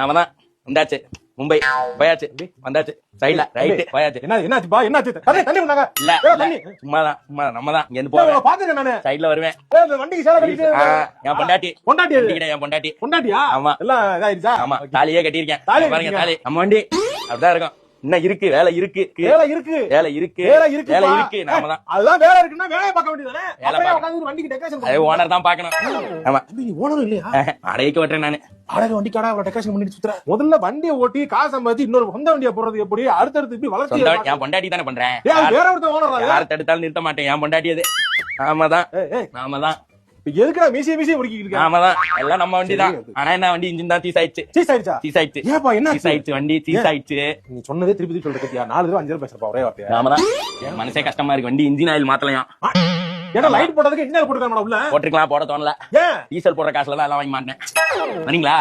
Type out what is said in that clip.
நாம தான் வந்தாச்சு. மும்பை போயாச்சு. வந்தாச்சு. சைட்ல ரைட்டு போயாச்சு. என்ன என்னாச்சுப்பா என்னாச்சு? தண்ணி தண்ணி வந்தாங்க இல்ல. சும்மா தான் சும்மா. நம்ம தான் இங்க இருந்து போவேன் பாத்துக்கேன் நானு. சைட்ல வருவேன். வண்டிக்கு சேலை கட்டிட்டு. என் பொண்டாட்டி. பொண்டாட்டி. வண்டிக்கிட்ட என் பொண்டாட்டி. பொண்டாட்டியா? ஆமா. எல்லாம் இதாயிருச்சா? ஆமா. தாலியே கட்டியிருக்கேன். தாலி பாருங்க. தாலி. நம்ம வண்டி அப்படிதான் இருக்கும். இன்னும் இருக்கு? வேலை இருக்கு. வேலை இருக்கு. வேலை இருக்கு. வேலை இருக்கு வேலை இருக்கு. நாம தான். அதுதான் வேலை இருக்குன்னா வேலையை பார்க்க வேண்டியதானே வேலை அப்படியே பார்க்க- உட்கார்ந்து வண்டிக்கு டெக்கரேஷன் அது ஓனர் தான் பாக்கணும் ஆமா. நீ ஓனர் இல்லையா? அடைக்க விட்டுறேன் நானு. ஆடர் வண்டி கடை டெக்கரேஷன் பண்ணிட்டு சுத்துற? முதல்ல வண்டியை ஓட்டி காசு சம்பாதிச்சு இன்னொரு சொந்த வண்டியை போடுறது எப்படி? அடுத்தடுத்து இப்படி வளர்ச்சி என் பொண்டாட்டி தானே பண்றேன். வேற ஒருத்தன் ஓனர் யார் தடுத்தாலும் நிறுத்த மாட்டேன். என் பொண்டாட்டி அது. நாம தான். நாம தான். இப்ப எதுக்குடா மீசிய மீசிய முடிக்கிட்டு இருக்க? நாம தான் எல்லாம் நம்ம வண்டி தான். ஆனா என்ன வண்டி இன்ஜின் தான் சீஸ் ஆயிடுச்சு. சீஸ் ஆயிடுச்சா? சீஸ் ஆயிடுச்சு. ஏப்பா என்ன சீஸ் ஆயிடுச்சு வண்டி சீஸ் ஆயிடுச்சு. நீ சொன்னதே திருப்பி திருப்பி சொல்ற கத்தியா? நாலு தடவை அஞ்சு தடவை பேசுறப்பா ஒரே வார்த்தையா? நாம தான் மனசே கஷ்டமா இருக்கு. வண்டி இன்ஜின் ஆயில் மாத்தலையாம். ஏன்னா லைட் போட்டதுக்கு இன்ஜினியர் போட்டுருக்காங்க உள்ள? போட்டிருக்கலாம் போட தோணல. ஏன்? டீசல் போடுற காசுல தான் எல்லாம் வாங்கி மாட்டேன் வரீங்களா?